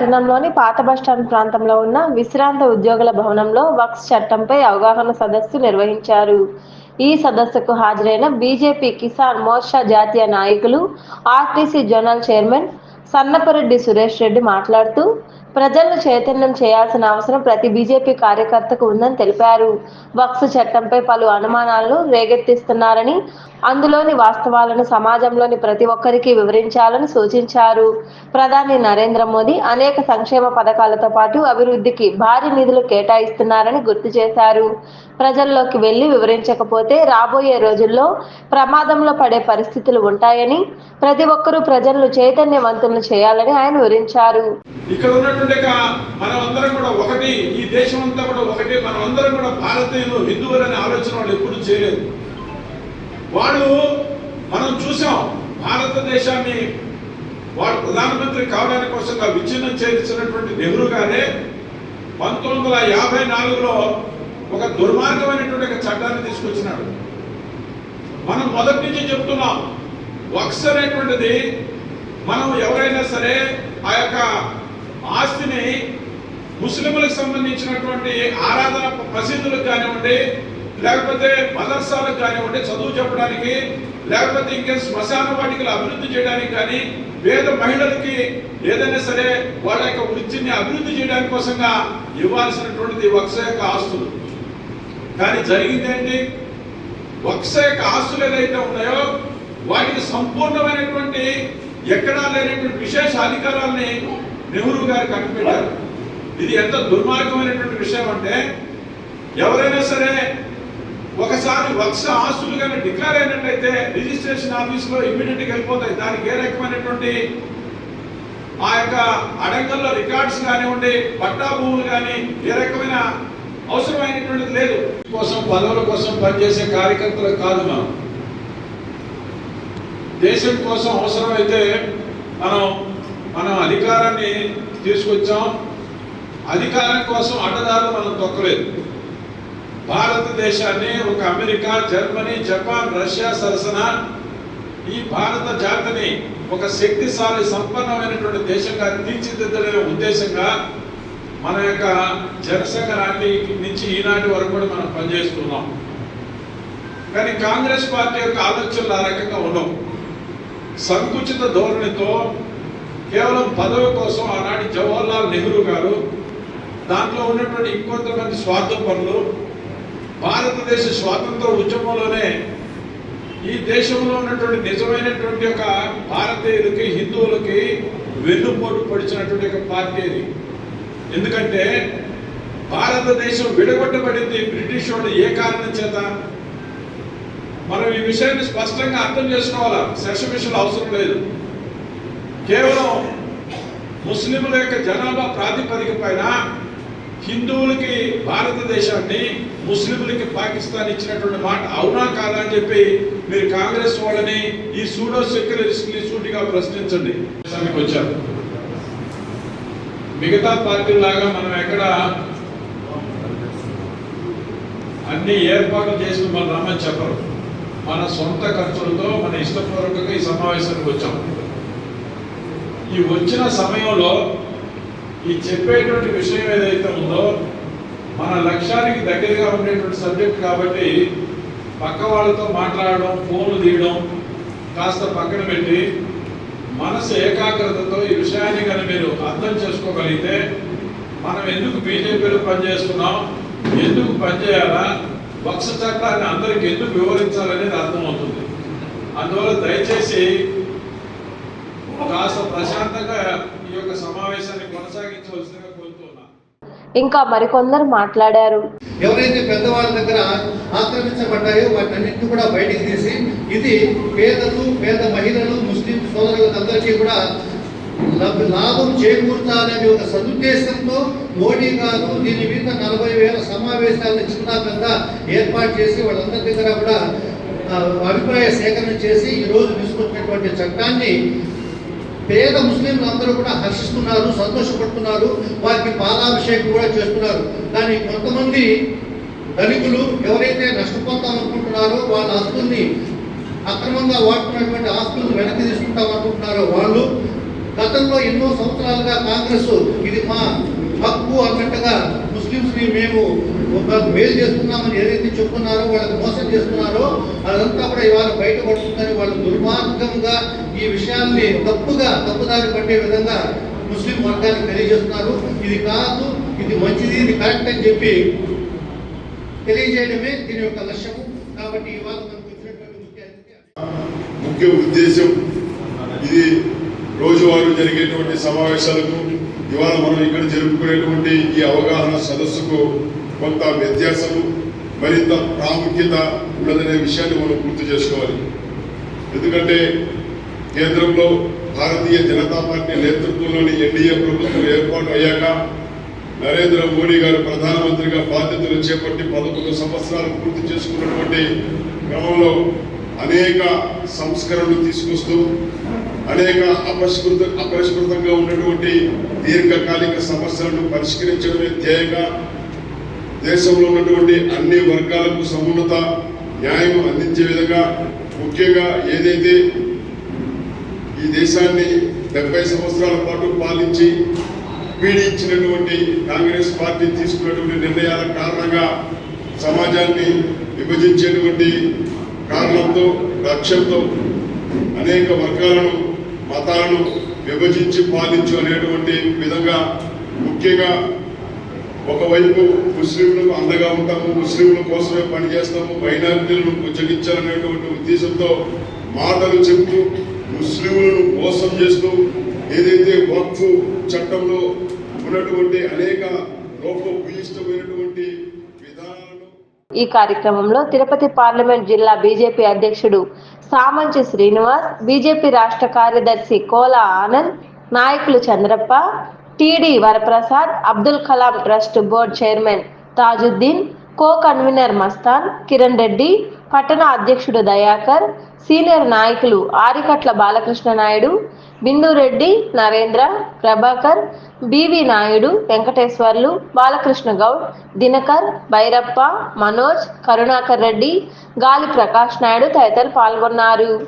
పట్టణంలోని పాత బస్టాండ్ ప్రాంతంలో ఉన్న విశ్రాంత ఉద్యోగుల భవనంలో వక్స్ చట్టంపై అవగాహన సదస్సు నిర్వహించారు. ఈ సదస్సుకు హాజరైన బీజేపీ కిసాన్ మోర్చా జాతీయ నాయకులు RTC zonal chairman Sannapareddy Suresh Reddy మాట్లాడుతూ ప్రజలను చైతన్యం చేయాల్సిన అవసరం ప్రతి బీజేపీ కార్యకర్తకు ఉందని తెలిపారు. వక్స్ చట్టంపై పలు అనుమానాలను రేగెత్తిస్తున్నారని అందులోని వాస్తవాలను సమాజంలోని ప్రతి ఒక్కరికి వివరించాలని సూచించారు. ప్రధాని నరేంద్ర మోదీ అనేక సంక్షేమ పథకాలతో పాటు అభివృద్ధికి భారీ నిధులు కేటాయిస్తున్నారని గుర్తు చేశారు. ప్రజల్లోకి వెళ్ళి వివరించకపోతే రాబోయే రోజుల్లో ప్రమాదంలో పడే పరిస్థితులు ఉంటాయని ప్రతి ఒక్కరూ ప్రజలను చైతన్యవంతులను చేయాలని ఆయన వివరించారు. ఇక్కడ ఉన్నటువంటి మనమందరం కూడా ఒకటి ఈ దేశం అంతా కూడా ఒకటి మనమందరం కూడా భారతీయులు హిందువులు అనే ఆలోచన వాళ్ళు ఎప్పుడు చేయలేదు. వాళ్ళు మనం చూసాం భారతదేశాన్ని వాడు ప్రధానమంత్రి కావడానికి కోసం విచ్ఛిన్నం చేసినటువంటి నెహ్రూ గారే పంతొమ్మిది వందల యాభై నాలుగులో ఒక దుర్మార్గమైనటువంటి ఒక చట్టాన్ని తీసుకొచ్చినాడు. మనం మొదటి నుంచి చెప్తున్నాం వక్స్ అనేటువంటిది మనం ఎవరైనా సరే ఆ యొక్క ఆస్తిని ముస్లింలకు సంబంధించినటువంటి ఆరాధన మసీదులకు కానివ్వండి లేకపోతే మదర్సాలకు కానివ్వండి చదువు చెప్పడానికి లేకపోతే ఇంకే శ్మశాన వాటికలు అభివృద్ధి చేయడానికి కానీ పేద మహిళలకి ఏదైనా సరే వాళ్ళ యొక్క వృత్తిని అభివృద్ధి చేయడానికి కోసంగా ఇవ్వాల్సినటువంటిది వక్స యొక్క ఆస్తులు. కానీ జరిగింది ఏంటి? వక్స యొక్క ఆస్తులు ఏదైతే ఉన్నాయో వాటికి సంపూర్ణమైనటువంటి ఎక్కడా లేనటువంటి విశేష అధికారాలని నెహ్రూ గారు కనిపెట్టారు. ఇది ఎంత దుర్మార్గమైనటువంటి విషయం అంటే ఎవరైనా సరే ఒకసారి వక్స ఆస్తులు కానీ డిక్లేర్ అయినట్టయితే రిజిస్ట్రేషన్ ఆఫీస్లో ఇమ్మీడియట్గా వెళ్ళిపోతాయి. దానికి ఏ రకమైనటువంటి ఆ యొక్క అడంగల్లో రికార్డ్స్ కానివ్వండి పట్టా భూములు కానీ ఏ రకమైన అవసరమైనటువంటిది లేదు. కోసం పదవుల కోసం పనిచేసే కార్యకర్తలు కాదు మనం. దేశం కోసం అవసరమైతే మనం మనం అధికారాన్ని తీసుకొచ్చాం. అధికారం కోసం అడ్డదారులు మనం తొక్కలేదు. భారతదేశాన్ని ఒక అమెరికా జర్మనీ జపాన్ రష్యా సరసన ఈ భారత జాతిని ఒక శక్తిశాలి సంపన్నమైనటువంటి దేశంగా తీర్చిదిద్దలనే ఉద్దేశంగా మన యొక్క జనసంఘ నాటి నుంచి ఈనాటి వరకు కూడా మనం పనిచేస్తున్నాం. కానీ కాంగ్రెస్ పార్టీ యొక్క ఆలోచనలు ఆ రకంగా ఉండవు. సంకుచిత ధోరణితో కేవలం పదవి కోసం ఆనాటి జవహర్లాల్ నెహ్రూ గారు దాంట్లో ఉన్నటువంటి ఇంకొంతమంది స్వార్థపరులు భారతదేశ స్వాతంత్ర ఉద్యమంలోనే ఈ దేశంలో ఉన్నటువంటి నిజమైనటువంటి ఒక భారతీయులకి హిందువులకి వెన్నుపోటు పొడిచినటువంటి ఒక పార్టీ ఇది. ఎందుకంటే భారతదేశం విడగొట్టబడింది బ్రిటిష్ వాళ్ళు ఏ కారణం చేత? మనం ఈ విషయాన్ని స్పష్టంగా అర్థం చేసుకోవాలా? శశమిషలు అవసరం లేదు. కేవలం ముస్లింల యొక్క జనాభా ప్రాతిపదిక పైన హిందువులకి భారతదేశాన్ని ముస్లింలకి పాకిస్తాన్ ఇచ్చినటువంటి మాట అవునా కాదా అని చెప్పి మీరు కాంగ్రెస్ వాళ్ళని ఈ సూడో సెక్యులరిస్ట్ని సూటిగా ప్రశ్నించండి. దేశానికి వచ్చారు. మిగతా పార్టీలాగా మనం ఎక్కడ అన్ని ఏర్పాట్లు చేసి మనం రమ్మని చెప్పరు. మన సొంత ఖర్చులతో మన ఇష్టపూర్వకంగా ఈ సమావేశానికి వచ్చాం. ఈ వచ్చిన సమయంలో ఈ చెప్పేటువంటి విషయం ఏదైతే ఉందో మన లక్ష్యానికి దగ్గరగా ఉండేటువంటి సబ్జెక్ట్ కాబట్టి పక్క వాళ్ళతో మాట్లాడడం ఫోన్లు తీయడం కాస్త పక్కన పెట్టి మనసు ఏకాగ్రతతో ఈ విషయాన్ని కానీ మీరు అర్థం చేసుకోగలిగితే మనం ఎందుకు బీజేపీలో పనిచేస్తున్నాం ఎందుకు పనిచేయాలా వక్స చట్టాన్ని అందరికి ఎందుకు వివరించాలనేది అర్థమవుతుంది. అందువల్ల దయచేసి కాస్త ప్రశాంతంగా ఈ యొక్క సమావేశాన్ని కొనసాగించవలసిందిగా కోరుతున్నా. ఇంకా మరికొందరు మాట్లాడారు. ఎవరైతే పెద్దవాళ్ళ దగ్గర ఆక్రమించబడ్డాయో వాటన్నింటినీ కూడా బయటికి తీసి ఇది పేదలు పేద మహిళలు ముస్లిం సోదరులందరికీ కూడా లాభం చేకూర్చాలనే ఒక సదుద్దేశంతో మోడీ గారు దీని మీద నలభై వేల సమావేశాలను చిన్న పెద్ద ఏర్పాటు చేసి వాళ్ళందరి దగ్గర కూడా అభిప్రాయ సేకరణ చేసి ఈరోజు తీసుకొచ్చినటువంటి చట్టాన్ని పేద ముస్లింలు అందరూ కూడా హర్షిస్తున్నారు సంతోషపడుతున్నారు వారికి పాలాభిషేకం కూడా చేస్తున్నారు. కానీ కొంతమంది ధనికులు ఎవరైతే నష్టపోతాం అనుకుంటున్నారో వాళ్ళ ఆస్తుల్ని అక్రమంగా వాడుతున్నటువంటి ఆస్తులను వెనక్కి తీసుకుంటాం అనుకుంటున్నారో వాళ్ళు గతంలో ఎన్నో సంవత్సరాలుగా కాంగ్రెస్ ఇది మా హక్కు అన్నట్టుగా ముస్లిమ్స్ని మేము ఒక మేలు చేస్తున్నామని ఏదైతే చెప్తున్నారో వాళ్ళకి మోసం చేస్తున్నారో అదంతా కూడా ఇవాళ బయటపడుతుందని వాళ్ళు దుర్మార్గంగా ఈ విషయాల్ని తప్పుగా తప్పుదారి పట్టే విధంగా ముస్లిం వర్గానికి తెలియజేస్తున్నారు. ఇది కాదు ఇది మంచిది ఇది కరెక్ట్ అని చెప్పి తెలియజేయడమే దీని యొక్క లక్ష్యము. కాబట్టి ఇవాళ మనకు వచ్చినటువంటి ముఖ్య ముఖ్య ఉద్దేశం ఇది రోజువారీ జరిగేటువంటి సమావేశాలకు ఇవాళ మనం ఇక్కడ జరుపుకునేటువంటి ఈ అవగాహన సదస్సుకు కొంత వ్యత్యాసము మరింత ప్రాముఖ్యత ఉన్నదనే విషయాన్ని మనం గుర్తు చేసుకోవాలి. ఎందుకంటే కేంద్రంలో భారతీయ జనతా పార్టీ నేతృత్వంలోని ఎన్డీఏ ప్రభుత్వం ఏర్పాటు అయ్యాక నరేంద్ర మోడీ గారు ప్రధానమంత్రిగా బాధ్యతలు చేపట్టి పదకొండు సంవత్సరాలు పూర్తి చేసుకున్నటువంటి క్రమంలో అనేక సంస్కరణలు తీసుకొస్తూ అనేక అపరిష్కృత అపరిష్కృతంగా ఉన్నటువంటి దీర్ఘకాలిక సమస్యలను పరిష్కరించడమే ధ్యేయంగా దేశంలో ఉన్నటువంటి అన్ని వర్గాలకు సమున్నత న్యాయం అందించే విధంగా ముఖ్యంగా ఏదైతే ఈ దేశాన్ని డెబ్బై సంవత్సరాల పాటు పాలించి పీడించినటువంటి కాంగ్రెస్ పార్టీ తీసుకున్నటువంటి నిర్ణయాల కారణంగా సమాజాన్ని విభజించేటువంటి కారణంతో లక్ష్యంతో అనేక వర్గాలను మతాలను విభజించి పాలించు అనేటువంటి విధంగా ముఖ్యంగా ఒకవైపు ముస్లింలకు అండగా ఉంటాము ముస్లింల కోసమే పనిచేస్తాము మైనారిటీలను ఉచ్చగించాలనేటువంటి ఉద్దేశంతో మాటలు చెబుతూ ముస్లింలను మోసం చేస్తూ ఏదైతే వక్ఫ్ చట్టంలో ఉన్నటువంటి అనేక లోపభూయిష్టమైనటువంటి విధానాలను ఈ కార్యక్రమంలో తిరుపతి పార్లమెంట్ జిల్లా బీజేపీ అధ్యక్షుడు సామంచి శ్రీనివాస్ బీజేపీ రాష్ట్ర కార్యదర్శి కోల ఆనంద్ నాయకులు Chandrappa TD Varaprasad Abdul Kalam trust board chairman Tajuddin co convener Mastan Kiran Reddy పట్టణ అధ్యక్షుడు దయాకర్ సీనియర్ నాయకులు ఆరికట్ల బాలకృష్ణ నాయుడు బిందురెడ్డి నరేంద్ర ప్రభాకర్ బివి నాయుడు వెంకటేశ్వర్లు బాలకృష్ణ గౌడ్ దినకర్ భైరప్ప మనోజ్ కరుణాకర్ రెడ్డి గాలి ప్రకాష్ నాయుడు తదితరులు పాల్గొన్నారు.